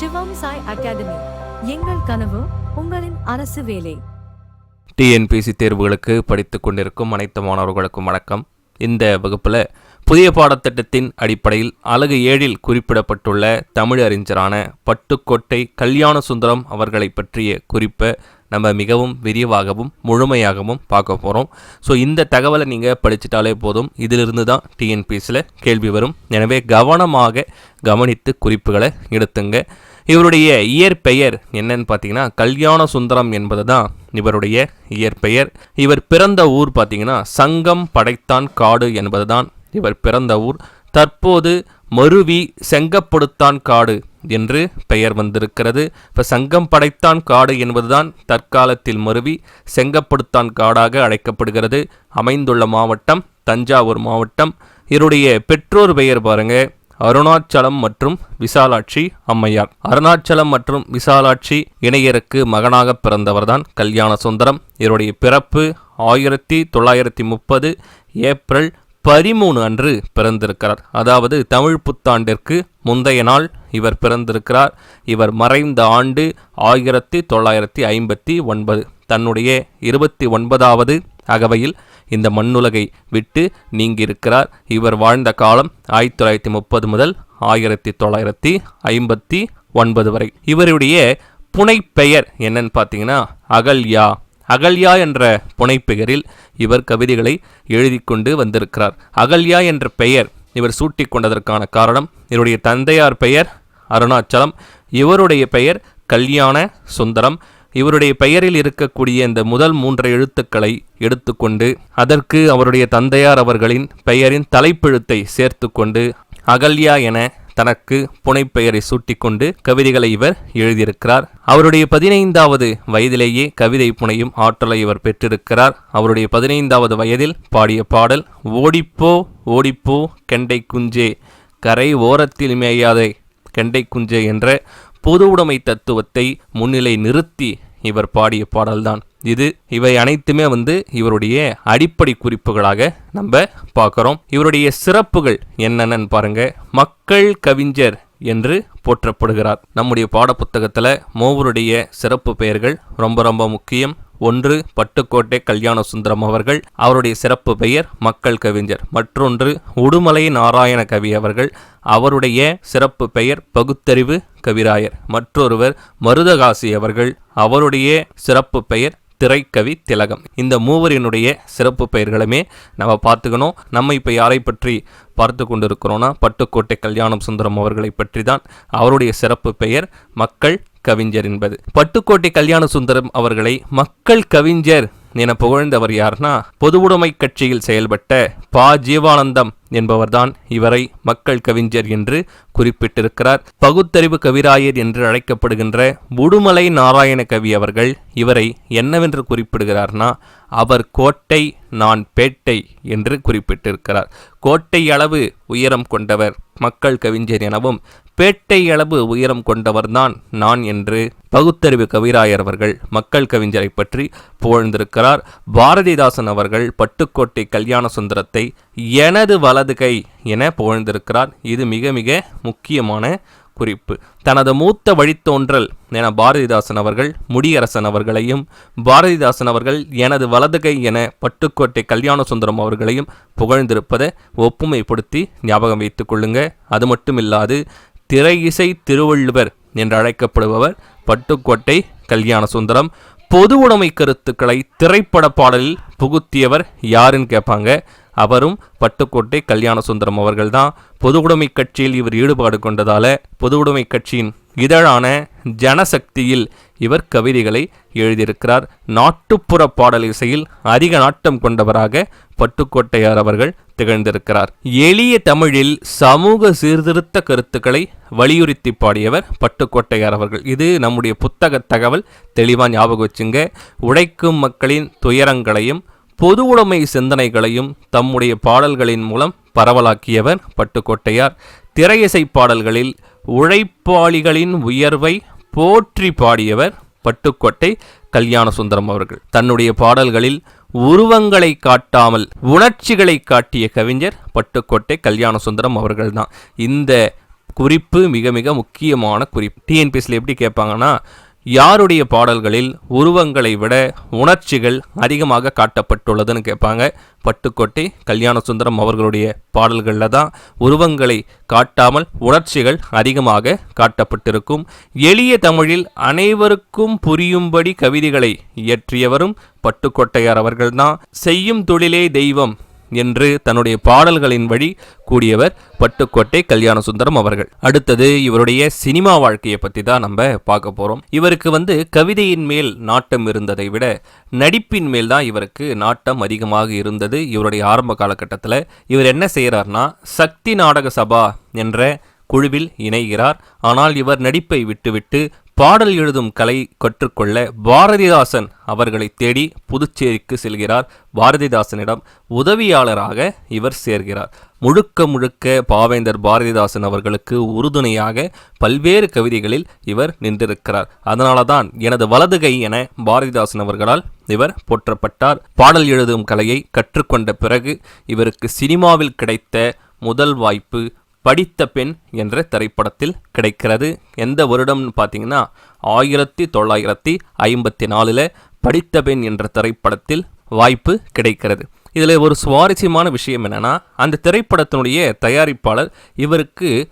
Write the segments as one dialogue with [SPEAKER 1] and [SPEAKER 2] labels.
[SPEAKER 1] சிவம் Sai academy. எங்கள் கனவு உங்களின் அரசு வேலை.
[SPEAKER 2] டிஎன்பிசி தேர்வுகளுக்கு படித்துக் கொண்டிருக்கும் அனைத்து மாணவர்களுக்கும் வணக்கம். இந்த வகுப்பில் புதிய பாடத்திட்டத்தின் அடிப்படையில் அலகு ஏழில் குறிப்பிடப்பட்டுள்ள தமிழ் அறிஞரான பட்டுக்கோட்டை கல்யாண சுந்தரம் அவர்களை பற்றிய குறிப்பை நம்ம மிகவும் விரிவாகவும் முழுமையாகவும் பார்க்க போகிறோம் ஸோ இந்த தகவலை நீங்கள் படிச்சிட்டாலே போதும். இதிலிருந்து தான் டிஎன்பிசியில் கேள்வி வரும். எனவே கவனமாக கவனித்து குறிப்புகளை எடுத்துங்க. இவருடைய இயற்பெயர் என்னன்னு பார்த்தீங்கன்னா கல்யாண சுந்தரம் என்பது தான் இவருடைய இயற்பெயர். இவர் பிறந்த ஊர் பார்த்தீங்கன்னா சங்கம் படைத்தான் காடு என்பதுதான் இவர் பிறந்த ஊர். தற்போது மருவி செங்கப்படுத்தான் காடு என்று பெயர் வந்திருக்கிறது. இப்போ சங்கம் படைத்தான் காடு என்பதுதான் தற்காலத்தில் மருவி செங்கப்படுத்தான் காடாக அழைக்கப்படுகிறது. அமைந்துள்ள மாவட்டம் தஞ்சாவூர் மாவட்டம். இவருடைய பெற்றோர் பெயர் பாருங்கள் அருணாச்சலம் மற்றும் விசாலாட்சி அம்மையார். அருணாச்சலம் மற்றும் விசாலாட்சி இணையருக்கு மகனாக பிறந்தவர்தான் கல்யாண சுந்தரம் இவருடைய பிறப்பு ஆயிரத்தி தொள்ளாயிரத்தி முப்பது ஏப்ரல் பதிமூணு அன்று பிறந்திருக்கிறார். அதாவது தமிழ் புத்தாண்டிற்கு முந்தைய நாள் இவர் பிறந்திருக்கிறார். இவர் மறைந்த ஆண்டு ஆயிரத்தி தொள்ளாயிரத்தி ஐம்பத்தி ஒன்பது. தன்னுடைய இருபத்தி ஒன்பதாவது அகவையில் இந்த மண்ணுலகை விட்டு நீங்கியிருக்கிறார். இவர் வாழ்ந்த காலம் ஆயிரத்தி தொள்ளாயிரத்தி முப்பது முதல் ஆயிரத்தி தொள்ளாயிரத்தி ஐம்பத்தி ஒன்பது வரை. இவருடைய புனைப்பெயர் என்னன்னு பார்த்தீங்கன்னா அகல்யா. அகல்யா என்ற புனைப்பெயரில் இவர் கவிதைகளை எழுதி கொண்டு வந்திருக்கிறார். அகல்யா என்ற பெயர் இவர் சூட்டி கொண்டதற்கான காரணம் இவருடைய தந்தையார் பெயர் அருணாச்சலம் இவருடைய பெயர் கல்யாண சுந்தரம் இவருடைய பெயரில் இருக்கக்கூடிய இந்த முதல் மூன்று எழுத்துக்களை எடுத்துக்கொண்டு அதற்கு அவருடைய தந்தையார் அவர்களின் பெயரின் தலைப்பெழுத்தை சேர்த்து கொண்டு அகல்யா என தனக்கு புனைப்பெயரை சூட்டிக்கொண்டு கவிதைகளை இவர் எழுதியிருக்கிறார். அவருடைய பதினைந்தாவது வயதிலேயே கவிதை புனையும் ஆற்றலை இவர் பெற்றிருக்கிறார். அவருடைய பதினைந்தாவது வயதில் பாடிய பாடல் ஓடிப்போ ஓடிப்போ கெண்டை குஞ்சே கரை ஓரத்தில் மேயாதே கெண்டை குஞ்சே என்ற பொது உடைமை தத்துவத்தை முன்னிலை நிறுத்தி இவர் பாடிய பாடல்தான். இது இவை அனைத்துமே வந்து இவருடைய அடிப்படை குறிப்புகளாக நம்ம பார்க்குறோம். இவருடைய சிறப்புகள் என்னென்னு பாருங்க. மக்கள் கவிஞர் என்று போற்றப்படுகிறார். நம்முடைய பாடப்புத்தகத்தில் மூவருடைய சிறப்பு பெயர்கள் ரொம்ப ரொம்ப முக்கியம். ஒன்று பட்டுக்கோட்டை கல்யாண சுந்தரம் அவர்கள் அவருடைய சிறப்பு பெயர் மக்கள் கவிஞர். மற்றொன்று உடுமலை நாராயண கவி அவர்கள் அவருடைய சிறப்பு பெயர் பகுத்தறிவு கவிராயர். மற்றொருவர் மருதகாசி அவர்கள் அவருடைய சிறப்பு பெயர் திரைக்கவி திலகம். இந்த மூவரினுடைய சிறப்பு பெயர்களுமே நம்ம பார்த்துக்கணும். நம்ம இப்போ யாரை பற்றி பார்த்து கொண்டிருக்கிறோன்னா பட்டுக்கோட்டை கல்யாணம் சுந்தரம் அவர்களை பற்றி தான் அவருடைய சிறப்பு பெயர் மக்கள் கவிஞர் என்பது. பட்டுக்கோட்டை கல்யாண சுந்தரம் அவர்களை மக்கள் கவிஞர் என புகழ்ந்தவர் யார்னா பொதுவுடைமை கட்சியில் செயல்பட்ட பா. ஜீவானந்தம். என்பவர்தான் இவரை மக்கள் கவிஞர் என்று குறிப்பிட்டிருக்கிறார். பகுத்தறிவு கவிராயர் என்று அழைக்கப்படுகின்ற உடுமலை நாராயண கவி அவர்கள் இவரை என்னவென்று குறிப்பிடுகிறார்னா அவர் கோட்டை நான் பேட்டை என்று குறிப்பிட்டிருக்கிறார். கோட்டை அளவு உயரம் கொண்டவர் மக்கள் கவிஞர் எனவும் பேட்டை அளவு உயரம் கொண்டவர்தான் நான் என்று பகுத்தறிவு கவிராயர் அவர்கள் மக்கள் கவிஞரை பற்றி புகழ்ந்திருக்கிறார். பாரதிதாசன் அவர்கள் பட்டுக்கோட்டை கல்யாண சுந்தரத்தை எனது வலது கை என புகழ்ந்திருக்கிறார். இது மிக மிக முக்கியமான குறிப்பு. தனது மூத்த வழித்தோன்றல் என பாரதிதாசன் அவர்கள் முடியரசன் அவர்களையும் பாரதிதாசன் அவர்கள் எனது வலதுகை என பட்டுக்கோட்டை கல்யாண சுந்தரம் அவர்களையும் புகழ்ந்திருப்பதை ஒப்புமைப்படுத்தி ஞாபகம் வைத்துக் கொள்ளுங்க. அது மட்டுமில்லாது திரை இசை திருவள்ளுவர் என்று அழைக்கப்படுபவர் பட்டுக்கோட்டை கல்யாண சுந்தரம் பொது உடைமை கருத்துக்களை திரைப்பட பாடலில் புகுத்தியவர் யாருன்னு கேட்பாங்க. அவரும் பட்டுக்கோட்டை கல்யாண சுந்தரம் அவர்கள்தான் பொது உடைமை கட்சியில் இவர் ஈடுபாடு கொண்டதால பொதுவுடைமை கட்சியின் இதழான ஜனசக்தியில் இவர் கவிதைகளை எழுதியிருக்கிறார். நாட்டுப்புற பாடல் இசையில் அதிக நாட்டம் கொண்டவராக பட்டுக்கோட்டையார் அவர்கள் திகழ்ந்திருக்கிறார். எளிய தமிழில் சமூக சீர்திருத்த கருத்துக்களை வலியுறுத்தி பாடியவர் பட்டுக்கோட்டையார் அவர்கள். இது நம்முடைய புத்தக தகவல். தெளிவாக ஞாபகம் வச்சுங்க. உழைக்கும் மக்களின் துயரங்களையும் பொது உடைமை சிந்தனைகளையும் தம்முடைய பாடல்களின் மூலம் பரவலாக்கியவர் பட்டுக்கோட்டையார். திரையிசை பாடல்களில் உழைப்பாளிகளின் உயர்வை போற்றி பாடியவர் பட்டுக்கோட்டை கல்யாண சுந்தரம் அவர்கள். தன்னுடைய பாடல்களில் உருவங்களை காட்டாமல் உணர்ச்சிகளை காட்டிய கவிஞர் பட்டுக்கோட்டை கல்யாண சுந்தரம் அவர்கள்தான். இந்த குறிப்பு மிக மிக முக்கியமான குறிப்பு. டிஎன்பிஎஸ்சியில் எப்படி கேட்பாங்கன்னா யாருடைய பாடல்களில் உருவங்களை விட உணர்ச்சிகள் அதிகமாக காட்டப்பட்டுள்ளதுன்னு கேட்பாங்க. பட்டுக்கோட்டை கல்யாண சுந்தரம் அவர்களுடைய பாடல்களில் தான் உருவங்களை காட்டாமல் உணர்ச்சிகள் அதிகமாக காட்டப்பட்டிருக்கும். எளிய தமிழில் அனைவருக்கும் புரியும்படி கவிதைகளை இயற்றியவரும் பட்டுக்கோட்டையார் அவர்கள்தான் செய்யும் தொழிலே தெய்வம் என்று தன்னுடைய பாடல்களின் வழி கூடியவர் பட்டுக்கோட்டை கல்யாண சுந்தரம் அவர்கள். அடுத்தது இவருடைய சினிமா வாழ்க்கையை பற்றி தான் நம்ம பார்க்க போகிறோம் இவருக்கு வந்து கவிதையின் மேல் நாட்டம் இருந்ததை விட நடிப்பின் மேல் தான் இவருக்கு நாட்டம் அதிகமாக இருந்தது. இவருடைய ஆரம்ப காலகட்டத்தில் இவர் என்ன செய்கிறார்னா சக்தி நாடக சபா என்ற குழுவில் இணைகிறார். ஆனால் இவர் நடிப்பை விட்டுவிட்டு பாடல் எழுதும் கலை கற்றுக்கொள்ள பாரதிதாசன் அவர்களை தேடி புதுச்சேரிக்கு செல்கிறார். பாரதிதாசனிடம் உதவியாளராக இவர் சேர்கிறார். முழுக்க முழுக்க பாவேந்தர் பாரதிதாசன் அவர்களுக்கு உறுதுணையாக பல்வேறு கவிதைகளில் இவர் நின்றிருக்கிறார். அதனால தான் எனது வலது கை என பாரதிதாசன் அவர்களால் இவர் போற்றப்பட்டார். பாடல் எழுதும் கலையை கற்றுக்கொண்ட பிறகு இவருக்கு சினிமாவில் கிடைத்த முதல் வாய்ப்பு படித்த பெண் என்ற திரைப்படத்தில் கிடைக்கிறது. எந்த வருடம்னு பார்த்தீங்கன்னா ஆயிரத்தி தொள்ளாயிரத்தி ஐம்பத்தி நாலில் படித்த பெண் என்ற திரைப்படத்தில் வாய்ப்பு கிடைக்கிறது. இதில் ஒரு சுவாரஸ்யமான விஷயம் என்னென்னா அந்த திரைப்படத்தினுடைய தயாரிப்பாளர் இவருக்கு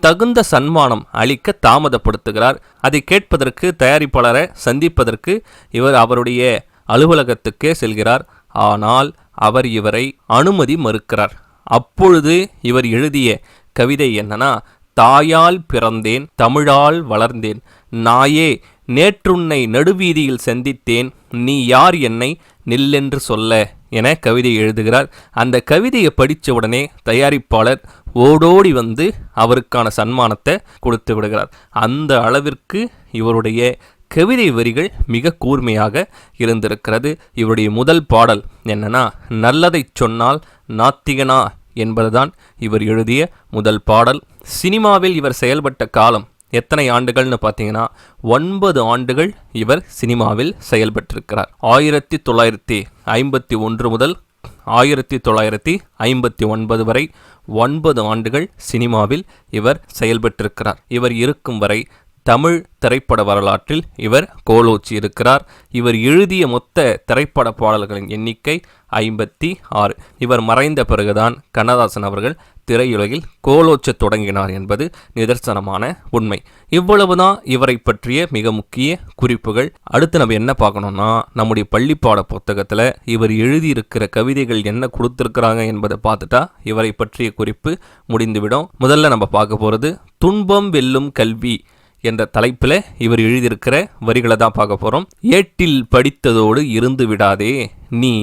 [SPEAKER 2] தகுந்த சன்மானம் அளிக்க தாமதப்படுத்துகிறார். அதை கேட்பதற்கு தயாரிப்பாளரை சந்திப்பதற்கு இவர் அவருடைய அலுவலகத்துக்கே செல்கிறார். ஆனால் அவர் இவரை அனுமதி மறுக்கிறார். அப்பொழுது இவர் எழுதிய கவிதை என்னன்னா தாயால் பிறந்தேன் தமிழால் வளர்ந்தேன். நாயே நேற்றுன்னை நடுவீதியில் சந்தித்தேன். நீ யார் என்னை நில்லென்று சொல்ல என கவிதை எழுதுகிறார். அந்த கவிதையை படித்த உடனே தயாரிப்பாளர் ஓடோடி வந்து அவருக்கான சன்மானத்தை கொடுத்து விடுகிறார். அந்த அளவிற்கு இவருடைய கவிதை வரிகள் மிக கூர்மையாக இருந்திருக்கிறது. இவருடைய முதல் பாடல் என்னன்னா நல்லதை சொன்னால் நாத்திகனா என்பதுதான் இவர் எழுதிய முதல் பாடல். சினிமாவில் இவர் செயல்பட்ட காலம் எத்தனை ஆண்டுகள்னு பார்த்தீங்கன்னா ஒன்பது ஆண்டுகள் இவர் சினிமாவில் செயல்பட்டிருக்கிறார். ஆயிரத்தி தொள்ளாயிரத்தி ஐம்பத்தி ஒன்று முதல் ஆயிரத்தி தொள்ளாயிரத்தி ஐம்பத்தி ஒன்பது வரை ஒன்பது ஆண்டுகள் சினிமாவில் இவர் செயல்பட்டிருக்கிறார். இவர் இருக்கும் வரை தமிழ் திரைப்பட வரலாற்றில் இவர் கோலோச்சி இருக்கிறார் இவர் எழுதிய மொத்த திரைப்பட பாடல்களின் எண்ணிக்கை ஐம்பத்தி ஆறு. இவர் மறைந்த பிறகுதான் கண்ணதாசன் அவர்கள் திரையுலகில் கோலோச்ச தொடங்கினார் என்பது நிதர்சனமான உண்மை. இவ்வளவுதான் இவரை பற்றிய மிக முக்கிய குறிப்புகள். அடுத்து நம்ம என்ன பார்க்கணும்னா நம்முடைய பள்ளிப்பாட புத்தகத்தில் இவர் எழுதியிருக்கிற கவிதைகள் என்ன கொடுத்துருக்குறாங்க என்பதை பார்த்துட்டா இவரை பற்றிய குறிப்பு முடிந்துவிடும். முதல்ல நம்ம பார்க்க போகிறது துன்பம் வெல்லும் கல்வி என்ற தலைப்பில் இவர் எழுதியிருக்கிற வரிகளை தான் பார்க்க போகிறோம் ஏட்டில் படித்ததோடு இருந்து விடாதே நீ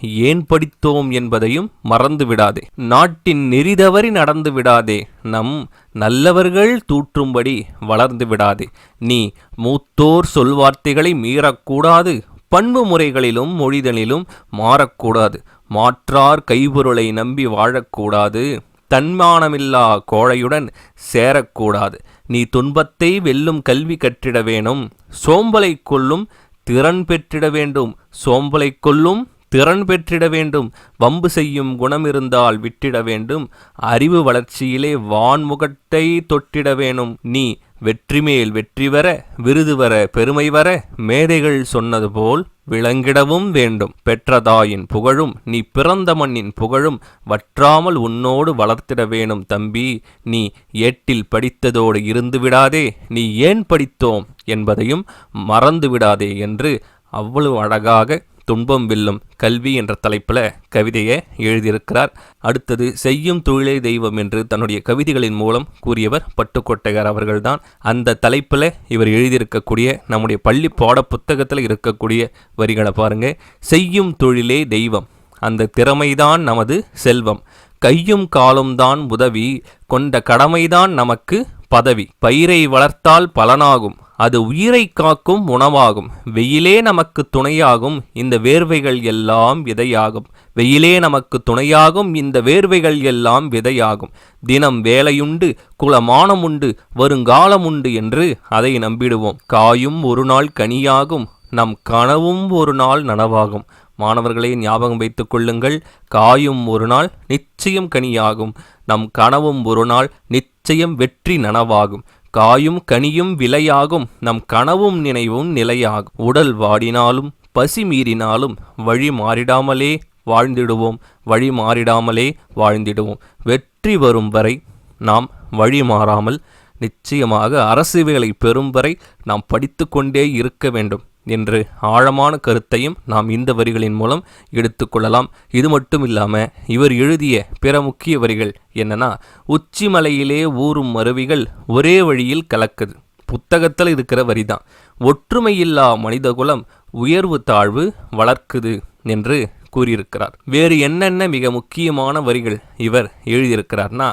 [SPEAKER 2] ஏன் படித்தோம் என்பதையும் மறந்து விடாதே. நாட்டின் நெறிதவறி நடந்து விடாதே நம் நல்லவர்கள் தூற்றும்படி வளர்ந்து விடாதே. நீ மூத்தோர் சொல்வார்த்தைகளை மீறக்கூடாது பண்பு முறைகளிலும் மொழிதலிலும் மாறக்கூடாது. மாற்றார் கைபொருளை நம்பி வாழக்கூடாது தன்மானமில்லா கோழையுடன் சேரக்கூடாது. நீ துன்பத்தை வெல்லும் கல்வி கற்றிட வேணும். சோம்பலை கொல்லும் திறன் பெற்றிட வேண்டும். சோம்பலை கொல்லும் திறன் பெற்றிட வேண்டும். வம்பு செய்யும் குணம் இருந்தால் விட்டிட வேண்டும். அறிவு வளர்ச்சியிலே வான்முகத்தை தொட்டிட வேணும். நீ வெற்றி மேல் வெற்றி வர விருது வர பெருமை வர மேதைகள் சொன்னது போல் விளங்கிடவும் வேண்டும். பெற்றதாயின் புகழும் நீ பிறந்த மண்ணின் புகழும் வற்றாமல் உன்னோடு வளர்த்திட வேணும் தம்பி. நீ ஏட்டில் படித்ததோடு இருந்து விடாதே நீ ஏன் படித்தோம் என்பதையும் மறந்து விடாதே என்று அவ்வளவு அழகாக துன்பம் வெல்லும் கல்வி என்ற தலைப்பில் கவிதையை எழுதியிருக்கிறார். அடுத்தது செய்யும் தொழிலே தெய்வம் என்று தன்னுடைய கவிதைகளின் மூலம் கூறியவர் பட்டுக்கோட்டையார் அவர்கள்தான். அந்த தலைப்பில் இவர் எழுதியிருக்கக்கூடிய நம்முடைய பள்ளி பாட புத்தகத்தில் இருக்கக்கூடிய வரிகளை பாருங்க. செய்யும் தொழிலே தெய்வம் அந்த திறமைதான் நமது செல்வம். கையும் காலும் தான் உதவி கொண்ட கடமைதான் நமக்கு பதவி. பயிரை வளர்த்தால் பலனாகும். அது உயிரை காக்கும் உணவாகும். வெயிலே நமக்கு துணையாகும். இந்த வேர்வைகள் எல்லாம் விதையாகும். வெயிலே நமக்கு துணையாகும். இந்த வேர்வைகள் எல்லாம் விதையாகும். தினம் வேலையுண்டு குலமானம் உண்டு வருங்காலம் உண்டு என்று அதை நம்பிடுவோம். காயும் ஒரு நாள் கனியாகும். நம் கனவும் ஒரு நாள் நனவாகும். மாணவர்களை ஞாபகம் வைத்துக் கொள்ளுங்கள். காயும் ஒரு நாள் நிச்சயம் கனியாகும். நம் கனவும் ஒரு நாள் நிச்சயம் வெற்றி நனவாகும். காயும் கனியும் விலையாகும் நம் கனவும் நினைவும் நிலையாகும். உடல் வாடினாலும் பசி மீறினாலும் வழி மாறிடாமலே வாழ்ந்திடுவோம் வழி மாறிடாமலே வாழ்ந்திடுவோம். வெற்றி வரும் வரை நாம் வழி மாறாமல் நிச்சயமாக அரசு வேலை பெறும் வரை நாம் படித்து கொண்டே இருக்க வேண்டும். என்று ஆழமான கருத்தையும் நாம் இந்த வரிகளின் மூலம் எடுத்துக்கொள்ளலாம். இது மட்டும் இல்லாமல் இவர் எழுதிய பிற முக்கிய வரிகள் என்னன்னா உச்சிமலையிலே ஊறும் மருவிகள் ஒரே வழியில் கலக்குது. புத்தகத்தில் இருக்கிற வரி தான் ஒற்றுமையில்லா மனிதகுலம் உயர்வு தாழ்வு வளர்க்குது என்று கூறியிருக்கிறார். வேறு என்னென்ன மிக முக்கியமான வரிகள் இவர் எழுதியிருக்கிறார்னா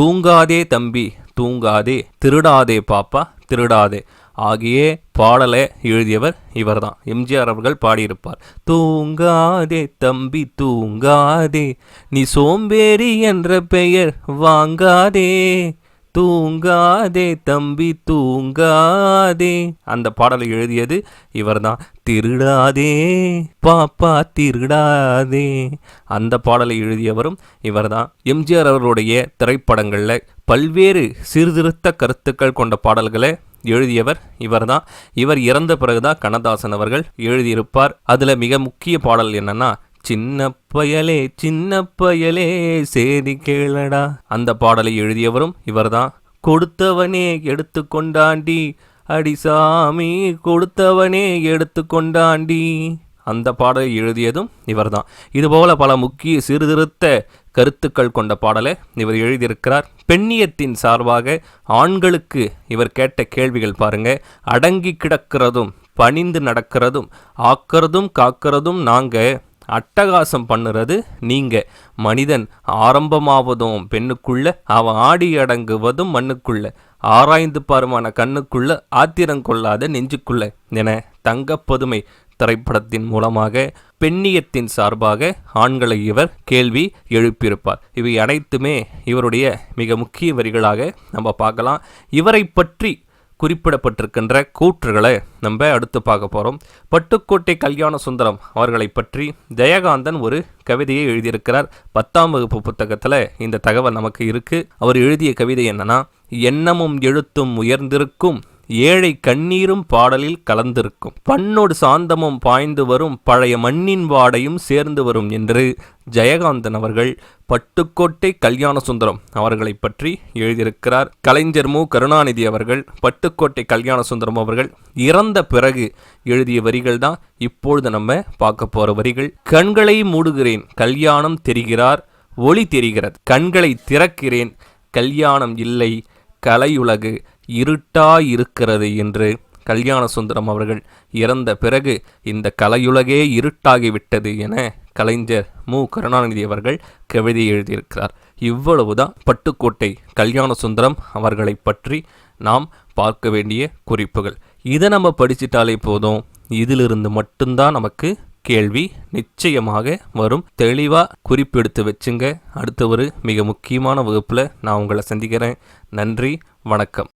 [SPEAKER 2] தூங்காதே தம்பி தூங்காதே திருடாதே பாப்பா திருடாதே. ஆகிய பாடலை எழுதியவர் இவர்தான். எம்ஜிஆர் அவர்கள் பாடியிருப்பார். தூங்காதே தம்பி தூங்காதே. நீ சோம்பேறி என்ற பெயர் வாங்காதே. தூங்காதே தம்பி தூங்காதே. அந்த பாடலை எழுதியது இவர்தான். திருடாதே பாப்பா திருடாதே. அந்த பாடலை எழுதியவரும் இவர்தான். எம்ஜிஆர் அவர்களுடைய திரைப்படங்களில் பல்வேறு சீர்திருத்த கருத்துக்கள் கொண்ட பாடல்களை எழுதியவர் இவர்தான். இவர் இறந்த பிறகுதான் கண்ணதாசன் அவர்கள் எழுதியிருப்பார். அதில் மிக முக்கிய பாடல் என்னன்னா சின்ன பயலே சின்ன பயலே சேதி கேளடா. அந்த பாடலை எழுதியவரும் இவர்தான். கொடுத்தவனே எடுத்து கொண்டாண்டி அடிசாமி கொடுத்தவனே எடுத்து கொண்டாண்டி. அந்த பாடலை எழுதியதும் இவர்தான். இதுபோல பல முக்கிய சீர்திருத்த கருத்துக்கள் கொண்ட பாடலை இவர் எழுதியிருக்கிறார். பெண்ணியத்தின் சார்பாக ஆண்களுக்கு இவர் கேட்ட கேள்விகள் பாருங்க. அடங்கி கிடக்கிறதும் பணிந்து நடக்கிறதும் ஆக்கிறதும் காக்கிறதும் நாங்கள் அட்டகாசம் பண்ணுறது நீங்க. மனிதன் ஆரம்பமாவதும் பெண்ணுக்குள்ள அவன் ஆடி அடங்குவதும் மண்ணுக்குள்ள. ஆராய்ந்து பாருமான கண்ணுக்குள்ள ஆத்திரம் கொள்ளாத நெஞ்சுக்குள்ள என தங்கப்பதுமை திரைப்படத்தின் மூலமாக பெண்ணியத்தின் சார்பாக ஆண்களை இவர் கேள்வி எழுப்பியிருப்பார். இவை அனைத்துமே இவருடைய மிக முக்கிய வரிகளாக நம்ம பார்க்கலாம். இவரை பற்றி குறிப்பிடப்பட்டிருக்கின்ற கூற்றுகளை நம்ம அடுத்து பார்க்க போகிறோம் பட்டுக்கோட்டை கல்யாண சுந்தரம் அவர்களை பற்றி ஜெயகாந்தன் ஒரு கவிதையை எழுதியிருக்கிறார். பத்தாம் வகுப்பு புத்தகத்தில் இந்த தகவல் நமக்கு இருக்குது அவர் எழுதிய கவிதை என்னன்னா எண்ணமும் எழுத்தும் உயர்ந்திருக்கும் ஏழை கண்ணீரும் பாடலில் கலந்திருக்கும். பண்ணோடு சாந்தமும் பாய்ந்து வரும் பழைய மண்ணின் வாடையும் சேர்ந்து வரும் என்று ஜெயகாந்தன் அவர்கள் பட்டுக்கோட்டை கல்யாண சுந்தரம் அவர்களை பற்றி எழுதியிருக்கிறார். கலைஞர் மு. கருணாநிதி அவர்கள் பட்டுக்கோட்டை கல்யாண சுந்தரம் அவர்கள் இறந்த பிறகு எழுதிய வரிகள் தான் இப்பொழுது நம்ம பார்க்க போற வரிகள். கண்களை மூடுகிறேன் கல்யாணம் தெரிகிறார் ஒளி தெரிகிறது. கண்களை திறக்கிறேன் கல்யாணம் இல்லை கலையுலகு இருட்டாயிருக்கிறது என்று கல்யாண சுந்தரம் அவர்கள் இறந்த பிறகு இந்த கலையுலகே இருட்டாகிவிட்டது என கலைஞர் மு. கருணாநிதி அவர்கள் கவிதை எழுதியிருக்கிறார். இவ்வளவுதான் பட்டுக்கோட்டை கல்யாண சுந்தரம் அவர்களை பற்றி நாம் பார்க்க வேண்டிய குறிப்புகள். இதை நம்ம படிச்சிட்டாலே போதும். இதிலிருந்து மட்டும்தான் நமக்கு கேள்வி நிச்சயமாக வரும். தெளிவாக குறிப்பெடுத்து வச்சுங்க. அடுத்த ஒரு மிக முக்கியமான வகுப்பில் நான் உங்களை சந்திக்கிறேன். நன்றி வணக்கம்.